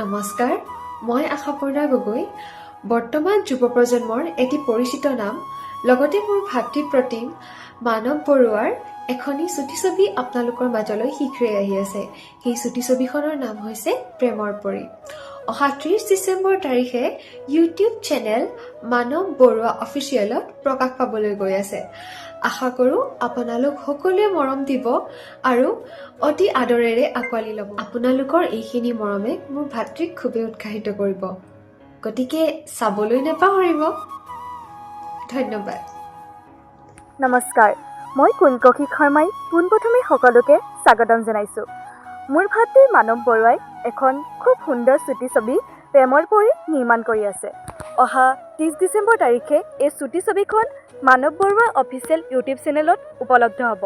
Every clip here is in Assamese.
নমস্কাৰ মই আশাপৰ্ণা গগৈ। বৰ্তমান যুৱ প্ৰজন্মৰ এটি পৰিচিত নাম লগতে মোৰ ভাতৃ প্ৰতিম মানৱ বৰুৱাৰ এখনি চুটি ছবি আপোনালোকৰ মাজলৈ শীঘ্ৰেই আহি আছে। সেই চুটি ছবিখনৰ নাম হৈছে প্ৰেমৰ পৰী। অহা ত্ৰিছ ডিচেম্বৰ তাৰিখে ইউটিউব চেনেল মানৱ বৰুৱা অফিচিয়েলত প্ৰকাশ পাবলৈ গৈ আছে। আশা কৰোঁ আপোনালোক সকলোৱে মৰম দিব আৰু অতি আদৰেৰে আঁকোৱালি ল'ব। আপোনালোকৰ এইখিনি মৰমে মোৰ ভাতৃক খুবেই উৎসাহিত কৰিব। গতিকে চাবলৈ নাপাহৰিব। ধন্যবাদ। নমস্কাৰ। মই কুংকশী শৰ্মাই পোনপ্ৰথমে সকলোকে স্বাগতম জনাইছোঁ। মোৰ ভাতৃ মানৱ বৰুৱাই এখন খুব সুন্দৰ চুটি ছবি প্ৰেমৰ পৰি নিৰ্মাণ কৰি আছে। অহা ত্ৰিছ ডিচেম্বৰ তাৰিখে এই চুটি ছবিখন মানৱ বৰুৱা অফিচিয়েল ইউটিউব চেনেলত উপলব্ধ হ'ব।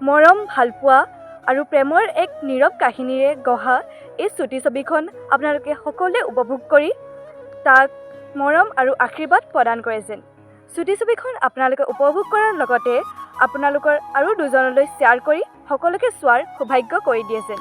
মৰম ভালপোৱা আৰু প্ৰেমৰ এক নীৰৱ কাহিনীৰে গঢ়া এই চুটি ছবিখন আপোনালোকে সকলোৱে উপভোগ কৰি তাক মৰম আৰু আশীৰ্বাদ প্ৰদান কৰে যেন। চুটি ছবিখন আপোনালোকে উপভোগ কৰাৰ লগতে আপোনালোকৰ আৰু দুজনলৈ শ্বেয়াৰ কৰি সকলোকে চোৱাৰ সৌভাগ্য কৰি দিয়ে যেন।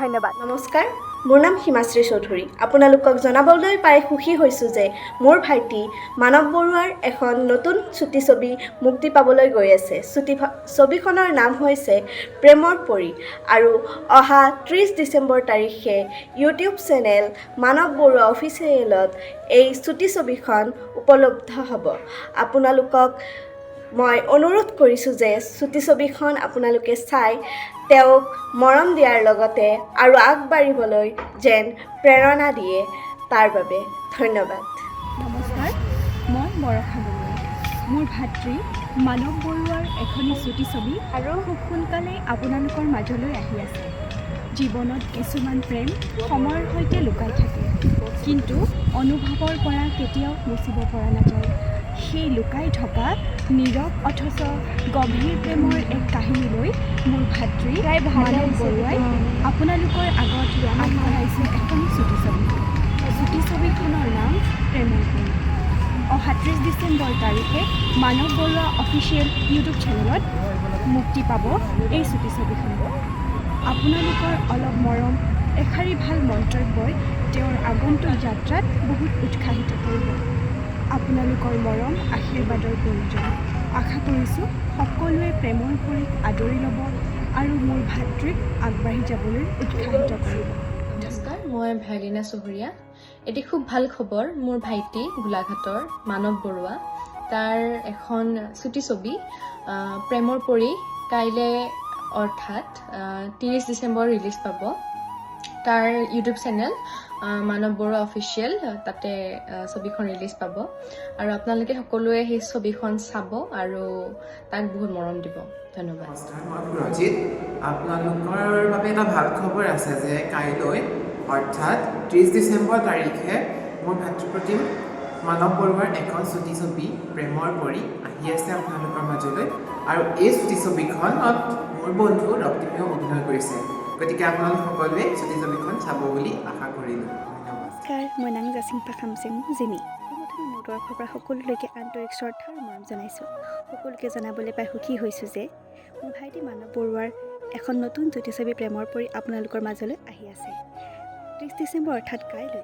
ধন্যবাদ। নমস্কাৰ। মোৰ নাম হিমাশ্ৰী চৌধুৰী। আপোনালোকক জনাবলৈ পাই সুখী হৈছোঁ যে মোৰ ভাইটি মানৱ বৰুৱাৰ এখন নতুন চুটি ছবি মুক্তি পাবলৈ গৈ আছে। চুটি ছবিখনৰ নাম হৈছে প্ৰেমৰ পৰী আৰু অহা ত্ৰিছ ডিচেম্বৰ তাৰিখে ইউটিউব চেনেল মানৱ বৰুৱা অফিচিয়েলত এই চুটি ছবিখন উপলব্ধ হ'ব। আপোনালোকক মই অনুৰোধ কৰিছোঁ যে চুটি ছবিখন আপোনালোকে চাই তেওঁক মৰম দিয়াৰ লগতে আৰু আগবাঢ়িবলৈ যেন প্ৰেৰণা দিয়ে। তাৰ বাবে ধন্যবাদ। নমস্কাৰ, মই বৰষা গগৈ মোৰ ভাতৃ মানৱ বৰুৱাৰ এখনি চুটি ছবি আৰু খুব সোনকালেই আপোনালোকৰ মাজলৈ আহি আছে। জীৱনত কিছুমান প্ৰেম সময়ৰ সৈতে লুকাই থাকে, কিন্তু অনুভৱৰ পৰা কেতিয়াও মুচিব পৰা নাযায়। সেই লুকাই থকা নীৰৱ অথচ গভীৰ প্ৰেমৰ এক কাহিনী লৈ মোৰ ভাতৃ মানৱ বৰুৱাই আপোনালোকৰ আগত আগবঢ়াইছে এখন চুটি ছবি। চুটি ছবিখনৰ নাম প্ৰেমৰ পৰী অহা ত্ৰিছ ডিচেম্বৰ তাৰিখে মানৱ বৰুৱা অফিচিয়েল ইউটিউব চেনেলত মুক্তি পাব এই চুটি ছবিখন আপোনালোকৰ অলপ মৰম এষাৰি ভাল মন্তব্যই তেওঁৰ আগন্তুক যাত্ৰাত বহুত উৎসাহিত কৰিব। আপোনালোকৰ মৰম আশীৰ্বাদৰ প্ৰয়োজন। আশা কৰিছোঁ সকলোৱে প্ৰেমৰ পৰীক আদৰি ল'ব আৰু মোৰ ভাতৃক আগবাঢ়ি যাবলৈ উৎসাহিত কৰিব। নমস্কাৰ মই ভায়লিনা চুবুৰীয়া। এটি খুব ভাল খবৰ মোৰ ভাইটি গোলাঘাটৰ মানৱ বৰুৱা। তাৰ এখন চুটি ছবি আহ, প্ৰেমৰ পৰি কাইলৈ অৰ্থাৎ ত্ৰিছ ডিচেম্বৰ ৰিলিজ পাব। তাৰ ইউটিউব চেনেল মানৱ বৰুৱা অফিচিয়েল তাতে ছবিখন ৰিলিজ পাব। আৰু আপোনালোকে সকলোৱে সেই ছবিখন চাব আৰু তাক বহুত মৰম দিব। ধন্যবাদ। সুৰজিত আপোনালোকৰ বাবে এটা ভালো খবৰ আছে যে কাইলৈ, অৰ্থাৎ ত্ৰিছ ডিচেম্বৰ তাৰিখে মোৰ ভাতৃপ্ৰতিম মানৱ বৰুৱাৰ এখন চুটি ছবি, প্ৰেমৰ পৰি, আহি আছে আপোনালোকৰ মাজলৈ। আৰু এই চুটি ছবিখনত মোৰ বন্ধু ৰক্তিমেও অভিনয় কৰিছে। গতিকে আপোনালোক সকলোৱে চুটি চাব বুলি আশা কৰিলোঁ। নমস্কাৰ মই নাং জাচিং পাখাম সিং জিমি। মোৰ তৰফৰ পৰা সকলোলৈকে আন্তৰিক শ্ৰদ্ধা আৰু মৰম জনাইছোঁ। সকলোকে জনাবলৈ পাই সুখী হৈছোঁ যে মোৰ ভাইটি মানৱ বৰুৱাৰ এখন নতুন জ্যোতিষছবি প্ৰেমৰ পৰি আপোনালোকৰ মাজলৈ আহি আছে। ত্ৰিছ ডিচেম্বৰ অৰ্থাৎ কাইলৈ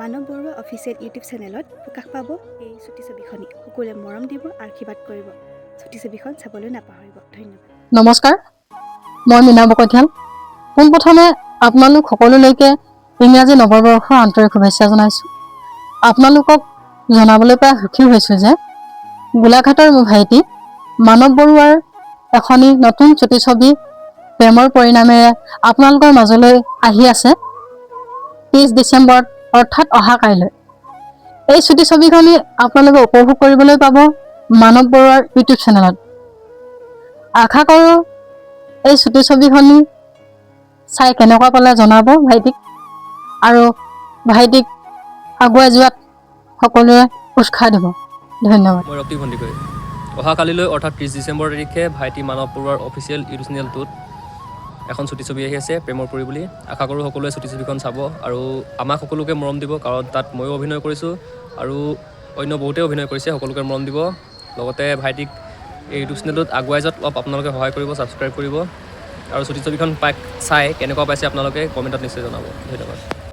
মানৱ বৰুৱা অফিচিয়েল ইউটিউব চেনেলত প্ৰকাশ পাব এই চুটিছবিখনে সকলোৱে মৰম দিব আশীৰ্বাদ কৰিব। চুটিছবিখন চাবলৈ নাপাহৰিব। ধন্যবাদ। নমস্কাৰ মই মীনা বকতীয়াল পোনপ্ৰথমে আপোনালোক সকলোলৈকে ইংৰাজী নৱবৰ্ষৰ আন্তৰিক শুভেচ্ছা জনাইছোঁ। আপোনালোকক জনাবলৈ পাই সুখী হৈছোঁ যে গোলাঘাটৰ মোৰ ভাইটি মানৱ বৰুৱাৰ এখনি নতুন চুটি ছবি প্ৰেমৰ পৰিণামেৰে আপোনালোকৰ মাজলৈ আহি আছে ত্ৰিছ ডিচেম্বৰত অৰ্থাৎ অহা কাইলৈ। এই চুটি ছবিখনি আপোনালোকে উপভোগ কৰিবলৈ পাব মানৱ বৰুৱাৰ ইউটিউব চেনেলত। আশা কৰোঁ এই চুটি ছবিখনি চাই কেনেকুৱা পালে জনাব ভাইটিক। আৰু ভাইটিক আগুৱাই যোৱাত সকলোৱে উৎসাহ দিব। ধন্যবাদ। মই ৰক্তি ভণ্টিকৈ অহাকালিলৈ অৰ্থাৎ ত্ৰিছ ডিচেম্বৰ তাৰিখে ভাইটি মানৱ বৰুৱাৰ অফিচিয়েল ইউটিউব চেনেলটোত এখন চুটি ছবি আহি আছে প্ৰেমৰ পৰি বুলি। আশা কৰোঁ সকলোৱে চুটি ছবিখন চাব আৰু আমাক সকলোকে মৰম দিব কাৰণ তাত ময়ো অভিনয় কৰিছোঁ আৰু অন্য বহুতেই অভিনয় কৰিছে সকলোকে মৰম দিব। লগতে ভাইটিক এই ইউটিউব চেনেলটোত আগুৱাই যোৱাত অলপ আপোনালোকে সহায় কৰিব ছাবস্ক্ৰাইব কৰিব। আৰু চুটি ছবিখন পাই চাই কেনেকুৱা পাইছে আপোনালোকে কমেণ্টত নিশ্চয় জনাব। ধন্যবাদ।